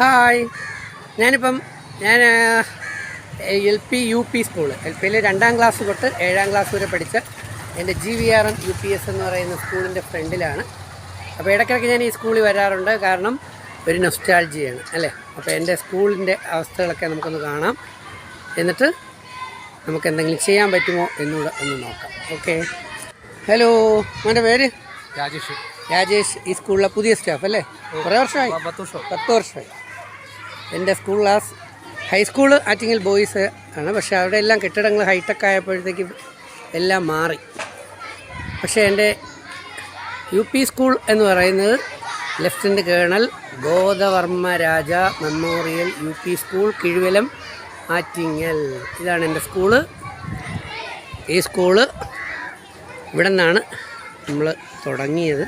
Hi. ഞാനിപ്പം ഞാൻ L P U P school L പിയിലെ രണ്ടാം ക്ലാസ് തൊട്ട് ഏഴാം ക്ലാസ് വരെ പഠിച്ച എന്റെ G V R M U P S എന്ന് പറയുന്ന സ്കൂളിന്റെ ഫ്രണ്ടിലാണ്. അപ്പോൾ ഇടയ്ക്കിടയ്ക്ക് ഞാൻ ഈ സ്കൂളിൽ വരാറുണ്ട്. കാരണം ഒരു നൊസ്റ്റാൾജിയാണ് അല്ലേ? അപ്പോൾ എന്റെ സ്കൂളിന്റെ അവസ്ഥകളൊക്കെ നമുക്കൊന്ന് കാണാം. എന്നിട്ട് നമുക്ക് എന്തെങ്കിലും ചെയ്യാൻ പറ്റുമോ എന്നുകൂടെ ഒന്ന് നോക്കാം. ഓക്കെ. ഹലോ എന്റെ പേര്? രാജേഷ്. രാജേഷ് ഈ സ്കൂളിലെ പുതിയ സ്റ്റാഫ് അല്ലേ? കുറേ വർഷമായി? പത്ത് വർഷം. പത്ത് വർഷമായി. എന്റെ school class high school Attingal boys ആണ്. പക്ഷെ അവിടെ എല്ലാം കെട്ടിടങ്ങൾ ഹൈടെക് ആയപ്പോഴത്തേക്ക് എല്ലാം മാറി. പക്ഷേ എന്റെ യു പി സ്കൂൾ എന്ന് പറയുന്നത് lieutenant colonel Godavarma Raja memorial U P school Kizhuvalam Attingal. ഇതാണ് എന്റെ സ്കൂൾ. ഈ സ്കൂൾ ഇവിടെ നിന്നാണ് നമ്മൾ തുടങ്ങിയത്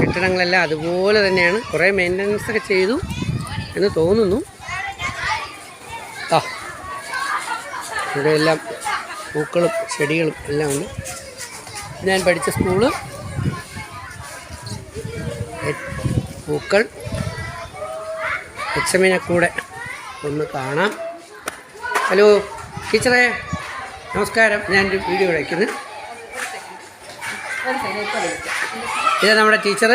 കെട്ടിടങ്ങളെല്ലാം അതുപോലെ തന്നെയാണ്. കുറേ മെയിന്റനൻസ് ഒക്കെ ചെയ്തു. എന്ന് തോന്നുന്നു. ആ ഇവിടെ എല്ലാം പൂക്കളും ചെടികളും എല്ലാം ഉണ്ട്. ഞാൻ പഠിച്ച സ്കൂൾ പൂക്കൾ എച്ചമിനെ കൂടെ ഒന്ന് കാണാം. ഹലോ ടീച്ചറേ നമസ്കാരം. ഞാനൊരു വീഡിയോ കഴിക്കുന്നത് ഇതാ നമ്മുടെ ടീച്ചർ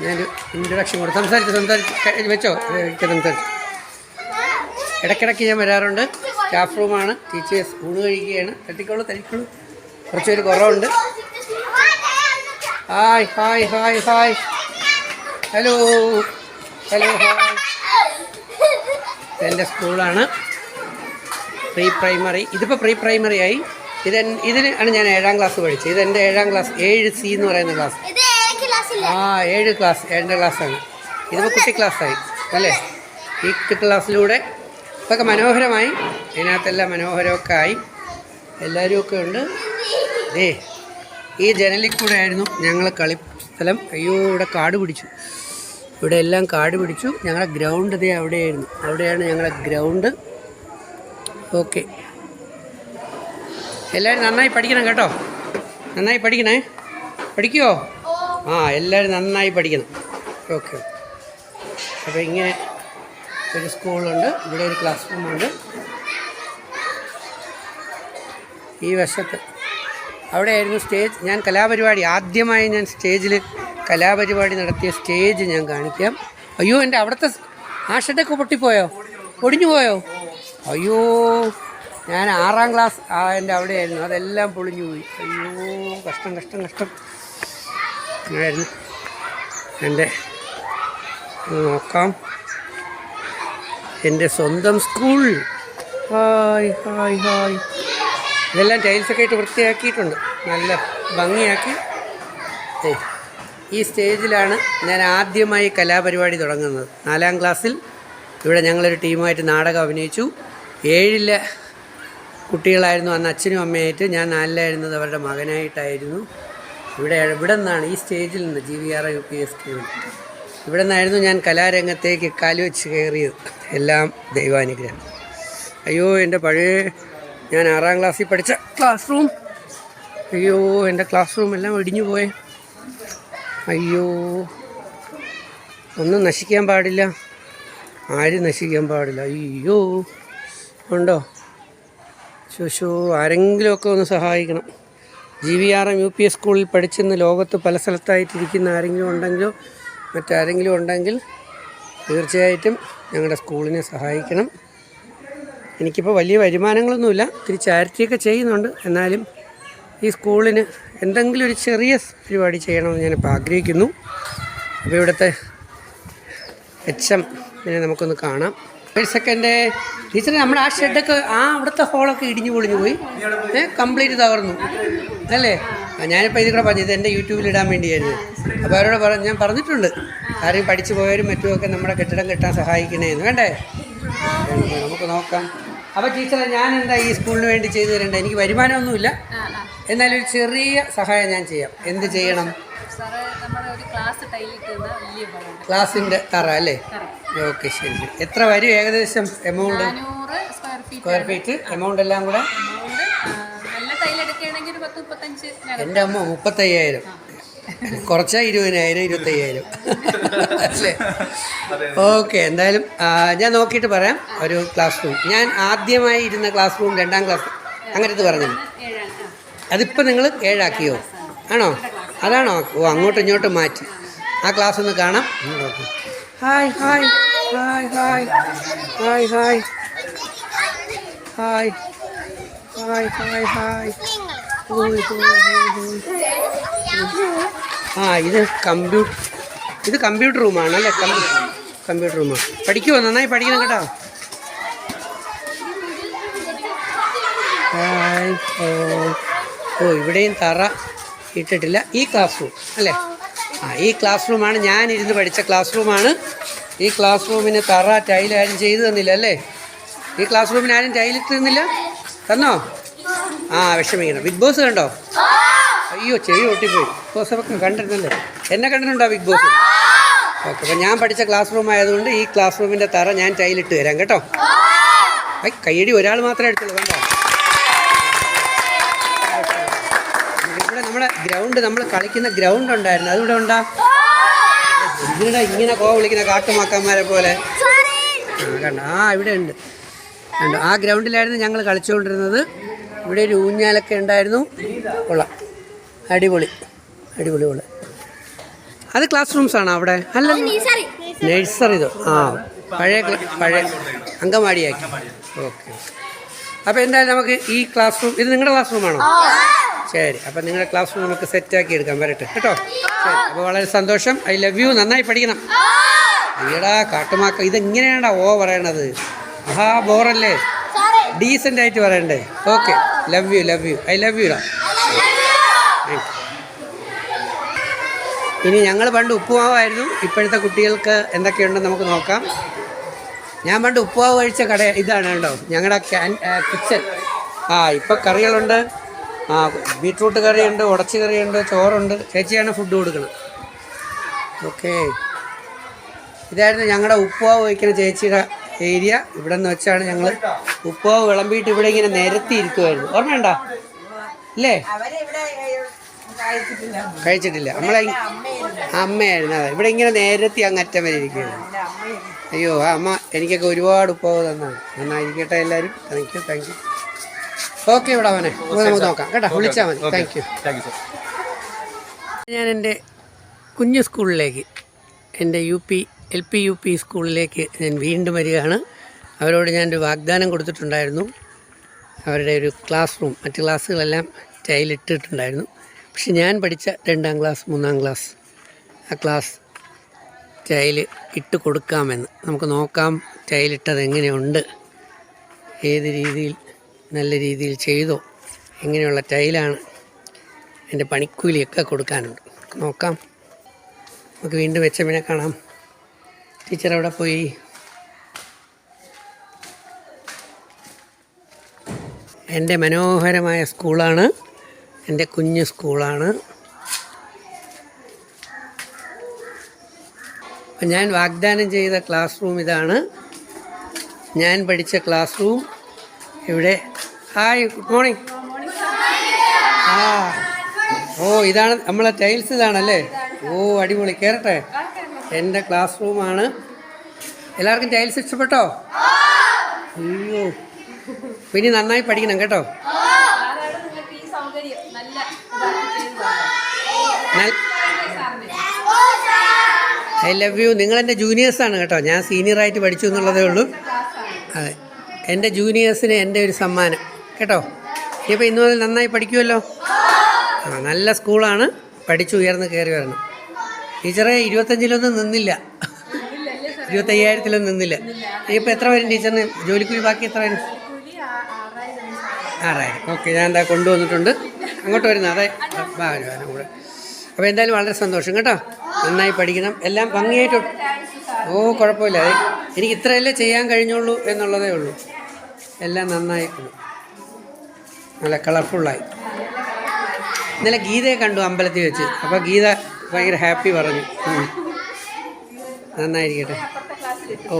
ഞാനൊരു ഇൻട്രൊഡക്ഷൻ കൊടുത്തു സംസാരിച്ച് സംസാരിച്ച് വെച്ചോ? എനിക്ക് സംസാരിച്ചു. ഇടയ്ക്കിടയ്ക്ക് ഞാൻ വരാറുണ്ട്. സ്റ്റാഫ് റൂമാണ് ടീച്ചേഴ്സ് ഊണ് കഴിക്കുകയാണ്. തട്ടിക്കോളൂ തട്ടിക്കോളൂ പേര് കുറവുണ്ട്. Hi hi hi hi. Hello. Hello hi. എന്റെ സ്കൂളാണ്. പ്രീ പ്രൈമറി ഇതിപ്പോൾ പ്രീ പ്രൈമറി ആയി. ഇത് ഇതിന് ആണ് ഞാൻ ഏഴാം ക്ലാസ് പഠിച്ചത്. ഇത് എന്റെ ഏഴാം ക്ലാസ് ഏഴ് സി എന്ന് പറയുന്ന ക്ലാസ് ആ ഏഴ് ക്ലാസ് ഏഴന്റെ ക്ലാസ്സാണ് ഇതിപ്പോൾ കുട്ടി ക്ലാസ്സായി അല്ലേ? ഈ ക്ലാസ്സിലൂടെ ഇതൊക്കെ മനോഹരമായി ഇതിനകത്തെല്ലാം മനോഹരമൊക്കെ ആയി. എല്ലാവരും ഒക്കെ ഉണ്ട്. ദേ ഈ ജനലിൽ കൂടെ ആയിരുന്നു ഞങ്ങൾ കളി സ്ഥലം. അയ്യോ ഇവിടെ കാട് പിടിച്ചു. ഇവിടെ എല്ലാം കാട് പിടിച്ചു. ഞങ്ങളുടെ ഗ്രൗണ്ട് ഇതേ അവിടെയായിരുന്നു. അവിടെയാണ് ഞങ്ങളുടെ ഗ്രൗണ്ട് ഓക്കെ എല്ലാവരും നന്നായി പഠിക്കണം കേട്ടോ. നന്നായി പഠിക്കണേ. പഠിക്കുമോ ആ എല്ലാവരും നന്നായി പഠിക്കണം. ഓക്കെ. അപ്പോൾ ഇങ്ങനെ ഒരു സ്കൂളുണ്ട്. ഇവിടെ ഒരു ക്ലാസ് റൂമുണ്ട് ഈ വശത്ത് അവിടെയായിരുന്നു സ്റ്റേജ് ഞാൻ കലാപരിപാടി ആദ്യമായി ഞാൻ സ്റ്റേജിൽ കലാപരിപാടി നടത്തിയ സ്റ്റേജ് ഞാൻ കാണിക്കാം. അയ്യോ എന്റെ അവിടുത്തെ സ്- പൊട്ടിപ്പോയോ? പൊടിഞ്ഞു പോയോ? അയ്യോ ഞാൻ ആറാം ക്ലാസ് എന്റെ അവിടെയായിരുന്നു. അതെല്ലാം പൊളിഞ്ഞു പോയി. അയ്യോ കഷ്ടം കഷ്ടം കഷ്ടം. അങ്ങനെയായിരുന്നു എന്റെ നോക്കാം. എന്റെ സ്വന്തം സ്കൂൾ. Hi hi hi. ഇതെല്ലാം ടൈൽസൊക്കെ ആയിട്ട് വൃത്തിയാക്കിയിട്ടുണ്ട്. നല്ല ഭംഗിയാക്കി. ഈ സ്റ്റേജിലാണ് ഞാൻ ആദ്യമായി കലാപരിപാടി തുടങ്ങുന്നത്. നാലാം ക്ലാസ്സിൽ ഇവിടെ ഞങ്ങളൊരു ടീമായിട്ട് നാടകം അഭിനയിച്ചു. ഏഴിലെ കുട്ടികളായിരുന്നു അന്ന് അച്ഛനും അമ്മയായിട്ട്. ഞാൻ നാലിലായിരുന്നത് അവരുടെ മകനായിട്ടായിരുന്നു. ഇവിടെ ഇവിടെ നിന്നാണ് ഈ സ്റ്റേജിൽ നിന്ന് G V R U P S സ്കൂളിൽ ഇവിടെ നിന്നായിരുന്നു ഞാൻ കലാരംഗത്തേക്ക് കാലുവെച്ച് കയറിയത്. എല്ലാം ദൈവാനുഗ്രഹം. അയ്യോ എന്റെ പഴയ ഞാൻ ആറാം ക്ലാസ്സിൽ പഠിച്ച ക്ലാസ് റൂം അയ്യോ എന്റെ ക്ലാസ് റൂം എല്ലാം ഇടിഞ്ഞു പോയേ. അയ്യോ ഒന്നും നശിക്കാൻ പാടില്ല. ആരും നശിക്കാൻ പാടില്ല. അയ്യോ ഉണ്ടോ? ശോ ആരെങ്കിലുമൊക്കെ ഒന്ന് സഹായിക്കണം. G V R M U P സ്കൂളിൽ പഠിച്ചിരുന്ന ലോകത്ത് പല സ്ഥലത്തായിട്ടിരിക്കുന്ന ആരെങ്കിലും ഉണ്ടെങ്കിലോ മറ്റാരെങ്കിലും ഉണ്ടെങ്കിൽ തീർച്ചയായിട്ടും ഞങ്ങളുടെ സ്കൂളിനെ സഹായിക്കണം. എനിക്കിപ്പോൾ വലിയ വരുമാനങ്ങളൊന്നുമില്ല. ഇത്തിരി ചാരിറ്റിയൊക്കെ ചെയ്യുന്നുണ്ട്. എന്നാലും ഈ സ്കൂളിന് എന്തെങ്കിലും ഒരു ചെറിയ പരിപാടി ചെയ്യണമെന്ന് ഞാനിപ്പോൾ ആഗ്രഹിക്കുന്നു. അപ്പോൾ ഇവിടുത്തെ എച്ച് എം നമുക്കൊന്ന് കാണാം. ഒരു സെക്കൻഡ് ടീച്ചറെ നമ്മുടെ ആ ഷെഡൊക്കെ ആ അവിടുത്തെ ഹോളൊക്കെ ഇടിഞ്ഞു പൊളിഞ്ഞു പോയി. ഏഹ് കംപ്ലീറ്റ് തകർന്നു. അല്ലേ? ഞാനിപ്പോൾ ഇത് കൂടെ പറഞ്ഞു ഇത് എന്റെ യൂട്യൂബിൽ ഇടാൻ വേണ്ടിയായിരുന്നു. അപ്പോൾ അവരോട് പറഞ്ഞു ഞാൻ പറഞ്ഞിട്ടുണ്ട്. ആരെയും പഠിച്ചു പോയവരും മറ്റുമൊക്കെ നമ്മുടെ കെട്ടിടം കെട്ടാൻ സഹായിക്കണേന്ന്. വേണ്ടേ നമുക്ക് നോക്കാം. അപ്പോൾ ടീച്ചറെ ഞാൻ എന്താ ഈ സ്കൂളിന് വേണ്ടി ചെയ്തു തരേണ്ടത്? എനിക്ക് വരുമാനമൊന്നുമില്ല. എന്നാലും ഒരു ചെറിയ സഹായം ഞാൻ ചെയ്യാം. എന്ത് ചെയ്യണം? ക്ലാസ്സിന്റെ തറ അല്ലേ? ഓക്കെ ശരി ശരി. എത്ര വരും ഏകദേശം amount square feet square feet amount എല്ലാം കൂടെ? എന്റെ അമ്മ മുപ്പത്തയ്യായിരം. കുറച്ചാ ഇരുപതിനായിരം ഇരുപത്തയ്യായിരം. അല്ലേ? ഓക്കെ എന്തായാലും ഞാൻ നോക്കിയിട്ട് പറയാം. ഒരു ക്ലാസ് റൂം ഞാൻ ആദ്യമായി ഇരുന്ന ക്ലാസ് റൂം രണ്ടാം ക്ലാസ് അങ്ങനത്തെ പറഞ്ഞു ഏഴാണ് ആ. അതിപ്പോൾ നിങ്ങൾ ഏഴാക്കിയോ? ആണോ? അതാണോ? ഓ അങ്ങോട്ടും ഇങ്ങോട്ടും മാറ്റി. ആ ക്ലാസ് ഒന്ന് കാണാം. നോക്ക്. Hi hi hi hi hi hi hi hi hi hi ആ ഇത് കമ്പ്യൂട്ടർ ഇത് കമ്പ്യൂട്ടർ റൂമാണ് അല്ലേ? കമ്പ്യൂട്ടർ റൂമാണ് പഠിക്കുമോ നന്നായി പഠിക്കണം കേട്ടോ. ഹായ് ഓ ഓ ഇവിടെയും തറ ഇട്ടിട്ടില്ല. ഈ ക്ലാസ് റൂം അല്ലേ? ആ ഈ ക്ലാസ് റൂമാണ് ഞാനിരുന്ന് പഠിച്ച ക്ലാസ് റൂമാണ് ഈ ക്ലാസ് റൂമിന് തറ ടൈൽ ആരും ചെയ്തു തന്നില്ല അല്ലേ? ഈ ക്ലാസ് റൂമിന് ആരും ടൈൽ തന്നില്ല തന്നോ? ആ വിഷമിക്കണം. ബിഗ് ബോസ് കണ്ടോ? അയ്യോ ചെവി ഒട്ടിപ്പോയി ബിഗ് ബോസ് ഒക്കെ കണ്ടിരുന്നല്ലേ? എന്നെ കണ്ടിട്ടുണ്ടോ ബിഗ് ബോസ്? ഓക്കെ അപ്പം ഞാൻ പഠിച്ച ക്ലാസ് റൂം ആയതുകൊണ്ട് ഈ ക്ലാസ് റൂമിന്റെ തറ ഞാൻ ടൈലിട്ട് തരാം കേട്ടോ? ഐ കയ്യടി ഒരാൾ മാത്രമേ എടുത്തുള്ളൂ കണ്ടോ ഇവിടെ നമ്മുടെ ഗ്രൗണ്ട് നമ്മൾ കളിക്കുന്ന ഗ്രൗണ്ട് ഉണ്ടായിരുന്നു. അതിവിടെ ഉണ്ടാ? ഇതിനിടെ ഇങ്ങനെ കോ വിളിക്കുന്ന കാട്ടുമാക്കന്മാരെ പോലെ? ആ, ആ ഇവിടെ ഉണ്ട്. കണ്ടോ? ആ ഗ്രൗണ്ടിലായിരുന്നു ഞങ്ങൾ കളിച്ചുകൊണ്ടിരുന്നത്. ഇവിടെ ഒരു ഊഞ്ഞാലൊക്കെ ഉണ്ടായിരുന്നു. കൊള്ളാം. അടിപൊളി. അടിപൊളി കൊള്ളാം. അത് ക്ലാസ് റൂംസ് ആണോ അവിടെ? അല്ല. നഴ്സറി ഇത്. ആ പഴയ പഴയ അങ്കമാടിയാക്കി ഓക്കെ അപ്പോൾ എന്തായാലും നമുക്ക് ഈ ക്ലാസ് റൂം ഇത് നിങ്ങളുടെ ക്ലാസ് റൂമാണോ ശരി അപ്പം നിങ്ങളുടെ ക്ലാസ് റൂം നമുക്ക് സെറ്റാക്കി എടുക്കാം. വരട്ടെ. കേട്ടോ? ശരി അപ്പോൾ വളരെ സന്തോഷം. ഐ ലവ് യു നന്നായി പഠിക്കണം. അയ്യടാ കാട്ടുമാക്ക ഇതെങ്ങനെയാണ് ഓ പറയണത്? ആഹാ ബോറല്ലേ? ഡീസന്റ് ആയിട്ട് പറയണ്ടേ. Okay love you love you I love you ഡാ ഇനി ഞങ്ങൾ പണ്ട് ഉപ്പുമാവായിരുന്നു. ഇപ്പോഴത്തെ കുട്ടികൾക്ക് എന്തൊക്കെയുണ്ടെന്ന് നമുക്ക് നോക്കാം. ഞാൻ പണ്ട് ഉപ്പുമാവ് കഴിച്ച കട ഇതാണ് കേട്ടോ. ഞങ്ങളുടെ കിച്ചൺ. ആ ഇപ്പം കറികളുണ്ട്. ആ ബീട്രൂട്ട് കറിയുണ്ട് ഉടച്ചി കറിയുണ്ട് ചോറുണ്ട്. ചേച്ചിയാണ് ഫുഡ് കൊടുക്കുന്നത് ഓക്കെ ഇതായിരുന്നു ഞങ്ങളുടെ ഉപ്പുവാവ് വയ്ക്കുന്ന ചേച്ചിയുടെ ഏരിയ. ഇവിടെ നിന്ന് വെച്ചാണ് ഞങ്ങൾ ഉപ്പുവാവ് വിളമ്പിയിട്ട് ഇവിടെ ഇങ്ങനെ നിരത്തി ഇരിക്കുമായിരുന്നു ഓർമ്മയുണ്ടോ? ഇല്ലേ? കഴിച്ചിട്ടില്ല. നമ്മളെ അമ്മയായിരുന്നു. അതെ. ഇവിടെ ഇങ്ങനെ നേരത്തി അങ്ങറ്റം വരെ ഇരിക്കുകയാണ് അയ്യോ ആ അമ്മ എനിക്കൊക്കെ ഒരുപാട് ഉപ്പാവ് തന്നാണ് നന്നായിരിക്കട്ടെ എല്ലാവരും. Thank you thank you okay ഇവിടെ അവനെ. നമുക്ക് നോക്കാം. കേട്ടോ വിളിച്ചാൽ മതി. താങ്ക് യു ഞാൻ എന്റെ കുഞ്ഞു സ്കൂളിലേക്ക് എന്റെ U P L P U P സ്കൂളിലേക്ക് ഞാൻ വീണ്ടും വരികയാണ്. അവരോട് ഞാനൊരു വാഗ്ദാനം കൊടുത്തിട്ടുണ്ടായിരുന്നു. അവരുടെ ഒരു ക്ലാസ് റൂം മറ്റ് ക്ലാസ്സുകളെല്ലാം ടൈലിട്ടിട്ടുണ്ടായിരുന്നു. പക്ഷെ ഞാൻ പഠിച്ച രണ്ടാം ക്ലാസ് മൂന്നാം ക്ലാസ് ആ ക്ലാസ് ടൈൽ ഇട്ട് കൊടുക്കാമെന്ന്. നമുക്ക് നോക്കാം ടൈലിട്ടത് എങ്ങനെയുണ്ട് ഏത് രീതിയിൽ നല്ല രീതിയിൽ ചെയ്തോ. എങ്ങനെയുള്ള ടൈലാണ് എന്റെ പണിക്കൂലിയൊക്കെ കൊടുക്കാനുണ്ട്. നോക്കാം. നമുക്ക് വീണ്ടും വെച്ചമ്മിനെ കാണാം. ടീച്ചർ അവിടെ പോയി? എന്റെ മനോഹരമായ സ്കൂളാണ്. എന്റെ കുഞ്ഞു സ്കൂളാണ്. അപ്പം ഞാൻ വാഗ്ദാനം ചെയ്ത ക്ലാസ് റൂം ഇതാണ്. ഞാൻ പഠിച്ച ക്ലാസ് റൂം ഇവിടെ ഹായ് ഗുഡ് മോർണിംഗ് ആ ഓ ഇതാണ് നമ്മളെ ടൈൽസ് ഇതാണല്ലേ? ഓ അടിപൊളി. കയറട്ടെ എന്റെ ക്ലാസ് റൂമാണ് എല്ലാവർക്കും ടൈൽസ് ഇഷ്ടപ്പെട്ടോ? അയ്യോ. പിന്നെ നന്നായി പഠിക്കണം കേട്ടോ? ഐ ലവ് യു നിങ്ങളെന്റെ ജൂനിയേഴ്സാണ് കേട്ടോ. ഞാൻ സീനിയറായിട്ട് പഠിച്ചു എന്നുള്ളതേ ഉള്ളൂ. അതെ. എന്റെ ജൂനിയേഴ്സിന് എന്റെ ഒരു സമ്മാനം. കേട്ടോ. ഇനിയിപ്പോൾ ഇന്നു മുതൽ നന്നായി പഠിക്കുമല്ലോ ആ നല്ല സ്കൂളാണ്. പഠിച്ചു ഉയർന്ന് കയറി വരണം. ടീച്ചറെ ഇരുപത്തഞ്ചിലൊന്നും നിന്നില്ല. ഇരുപത്തയ്യായിരത്തിലൊന്നും നിന്നില്ല. ഇനിയിപ്പോൾ എത്ര വരും ടീച്ചറിന്? ജോലിക്കൂലി ബാക്കി എത്ര വരും? ആറായിരം. ഓക്കെ ഞാൻ എന്താ കൊണ്ടുവന്നിട്ടുണ്ട്. അങ്ങോട്ട് വരുന്ന? അതെ. ഭാഗം കൂടെ. അപ്പോൾ എന്തായാലും വളരെ സന്തോഷം കേട്ടോ. നന്നായി പഠിക്കണം. എല്ലാം ഭംഗിയായിട്ട് ഓ കുഴപ്പമില്ല. എനിക്ക് ഇത്രയല്ലേ ചെയ്യാൻ കഴിഞ്ഞുള്ളൂ എന്നുള്ളതേ ഉള്ളൂ. എല്ലാം നന്നായിട്ടുണ്ട് നല്ല കളർഫുള്ളായി. ഇന്നലെ ഗീതയെ കണ്ടു അമ്പലത്തിൽ വെച്ച്. അപ്പോൾ ഗീത ഭയങ്കര ഹാപ്പി പറഞ്ഞു. നന്നായിരിക്കട്ടെ. ഓ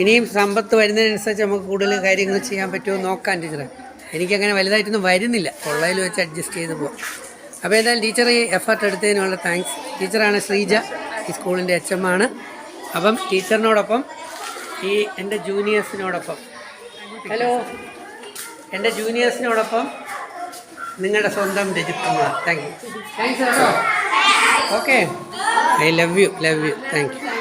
ഇനിയും സമ്പത്ത് വരുന്നതിനനുസരിച്ച് നമുക്ക് കൂടുതൽ കാര്യങ്ങൾ ചെയ്യാൻ പറ്റുമോ നോക്കാൻ ടീച്ചറെ. എനിക്കങ്ങനെ വലുതായിട്ടൊന്നും വരുന്നില്ല. കൊള്ളയിൽ വെച്ച് അഡ്ജസ്റ്റ് ചെയ്ത് പോകാം അപ്പോൾ ഏതായാലും ടീച്ചർ ഈ എഫർട്ട് എടുത്തതിനുള്ള താങ്ക്സ് ടീച്ചറാണ് ശ്രീജ ഈ സ്കൂളിന്റെ എച്ച് എം ആണ് അപ്പം ടീച്ചറിനോടൊപ്പം ഈ എന്റെ ജൂനിയേഴ്സിനോടൊപ്പം ഹലോ എന്റെ ജൂനിയേഴ്സിനോടൊപ്പം നിങ്ങളുടെ സ്വന്തം Rajith Kumar thank you thanks okay I love you love you thank you